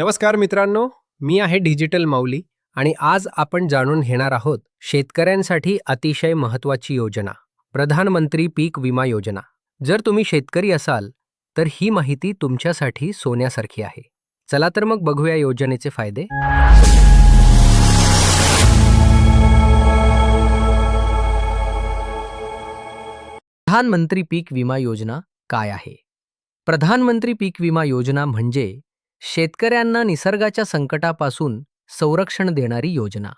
नमस्कार मित्रांनो मी आहे डिजिटल माऊली आणि आज आपण जाणून घेणार आहोत शेतकऱ्यांसाठी अतिशय महत्त्वाची योजना प्रधानमंत्री पीक विमा योजना. जर तुम्ही शेतकरी असाल तर ही माहिती तुमच्यासाठी सोन्यासारखी आहे. चला तर मग बघूया योजनेचे फायदे. प्रधानमंत्री पीक विमा योजना काय आहे? प्रधानमंत्री पीक विमा योजना म्हणजे शेतकऱ्यांना निसर्गाच्या संकटापासून संरक्षण देणारी योजना.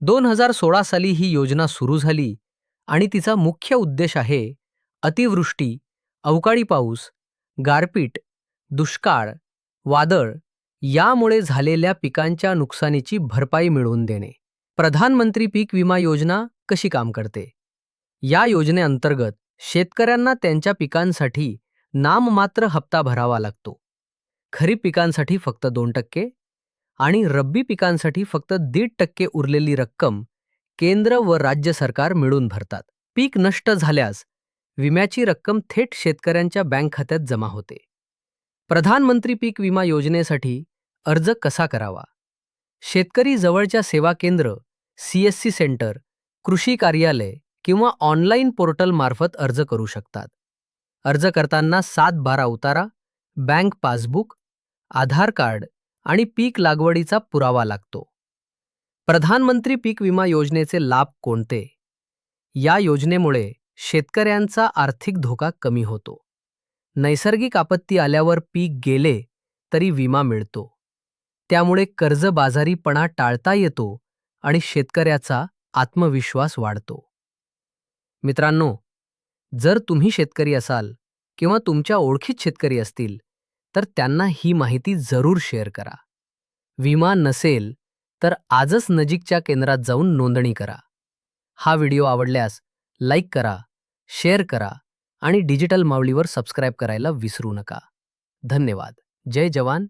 दोन हजार सोळा साली ही योजना सुरू झाली आणि तिचा मुख्य उद्देश आहे अतिवृष्टी अवकाळी पाऊस गारपीट दुष्काळ वादळ यामुळे झालेल्या पिकांच्या नुकसानीची भरपाई मिळवून देणे. प्रधानमंत्री पीक विमा योजना कशी काम करते? या योजनेअंतर्गत शेतकऱ्यांना त्यांच्या पिकांसाठी नाममात्र हप्ता भरावा लागतो. खरीप पिकांसाठी फक्त दोन टक्के आणि रब्बी पिकांसाठी फक्त दीड टक्के उरलेली रक्कम केंद्र व राज्य सरकार मिळून भरतात. पीक नष्ट झाल्यास विम्याची रक्कम थेट शेतकऱ्यांच्या बँक खात्यात जमा होते. प्रधानमंत्री पीक विमा योजनेसाठी अर्ज कसा करावा? शेतकरी जवळच्या सेवा केंद्र सीएससी सेंटर कृषी कार्यालय किंवा ऑनलाईन पोर्टलमार्फत अर्ज करू शकतात. अर्ज करताना सात बारा उतारा बँक पासबुक आधार कार्ड आणि पीक लागवडीचा पुरावा लागतो. प्रधानमंत्री पीक विमा योजनेचे लाभ कोणते? या योजनेमुळे शेतकऱ्यांचा आर्थिक धोका कमी होतो. नैसर्गिक आपत्ती आल्यावर पीक गेले तरी विमा मिळतो. त्यामुळे कर्जबाजारीपणा टाळता येतो आणि शेतकऱ्याचा आत्मविश्वास वाढतो. मित्रांनो जर तुम्ही शेतकरी असाल किंवा तुमच्या ओळखीत शेतकरी असतील तर त्यांना ही माहिती जरूर शेअर करा. विमा नसेल तर आजच नजीकच्या केंद्रात जाऊन नोंदणी करा. हा व्हिडिओ आवडल्यास लाईक करा शेअर करा आणि डिजिटल मावळीवर सबस्क्राईब करायला विसरू नका. धन्यवाद. जय जवान.